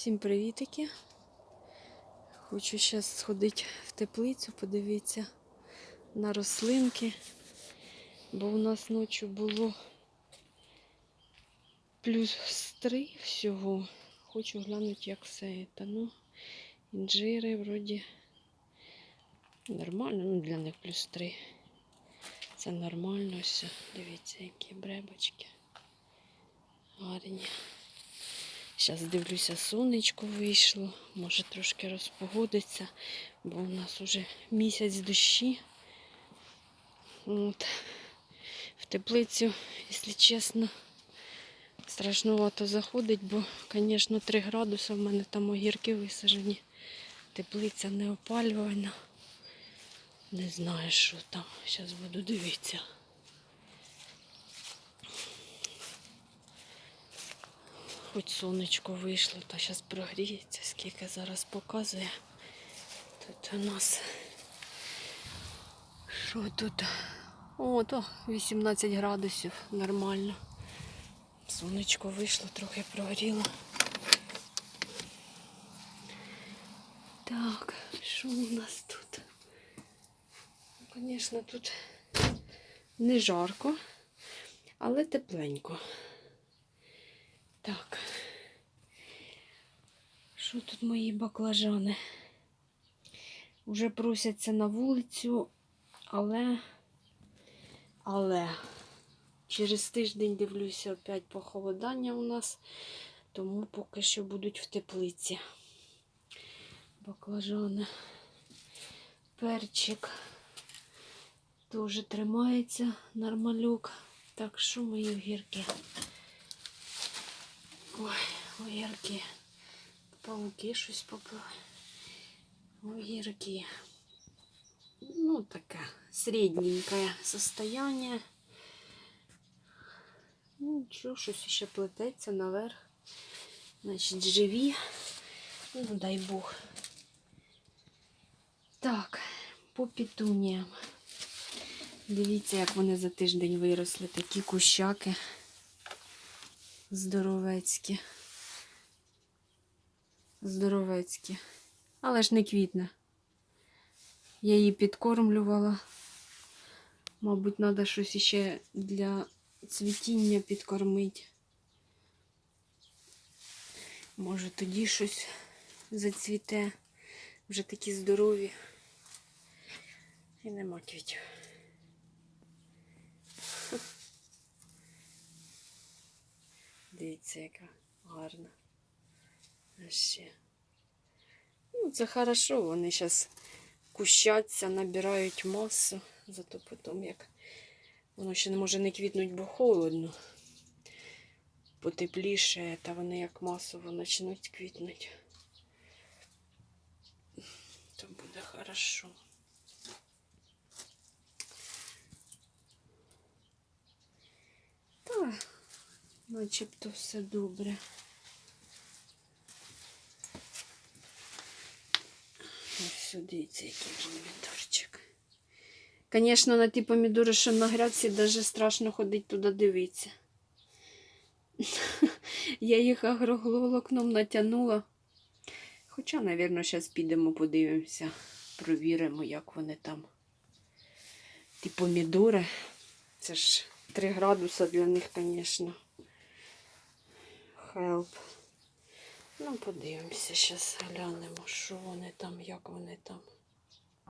Всім привітики. Хочу зараз сходити в теплицю, подивитися на рослинки, бо у нас ночі було плюс 3 всього. Хочу глянути, як все це. Ну, інжири вроді нормально, ну для них плюс 3. Це нормально все. Дивіться, які бребочки. Гарні. Зараз дивлюся, сонечко вийшло, може трошки розпогодиться, бо у нас вже місяць дощі. От. В теплицю, якщо чесно, страшнувато заходить, бо, звісно, 3 градуси в мене там огірки висаджені. Теплиця не опалювальна. Не знаю, що там. Зараз буду дивитися. Хоч сонечко вийшло, та зараз прогріється, скільки зараз показує. Тут у нас. Що тут? О, то 18 градусів, нормально. Сонечко вийшло, трохи прогріло. Так, що у нас тут? Ну, Звісно, тут не жарко, але тепленько. Так. Що тут мої баклажани? Уже просяться на вулицю, але, але через тиждень дивлюся опять похолодання у нас, тому поки що будуть в теплиці. Баклажани. Перчик теж тримається нормалюк. Так що мої огірки? Ой, огірки. Пауки щось попали. Огірки. Ну, таке середненькое состояние. Ну, що, щось ще плететься наверх. Значить, живі. Ну, дай Бог. Так, по петуніям. Дивіться, як вони за тиждень виросли. Такі кущаки здоровецькі. Здоровецькі. Але ж не квітне. Я її підкормлювала. Мабуть, треба щось ще для цвітіння підкормити. Може тоді щось зацвіте. Вже такі здорові. І нема квітів. Дивіться, яка гарна. А ще. Ну, це хорошо, вони зараз кущаться, набирають масу, зато потім як воно ще не може не квітнуть, бо холодно. Потепліше, та вони як масово почнуть квітнути. То буде хорошо. Так, начебто все добре. Ось сюди дивіться, який помідорчик. Звісно, на ті помідори, що на грядці, навіть страшно ходити туди дивитися. Я їх агроголокном натягнула. Хоча, мабуть, зараз підемо, подивимося, провіримо, як вони там. Ті помідори. Це ж 3 градуса для них, звісно. Help. Ну, подивимося, зараз глянемо, що вони там, як вони там.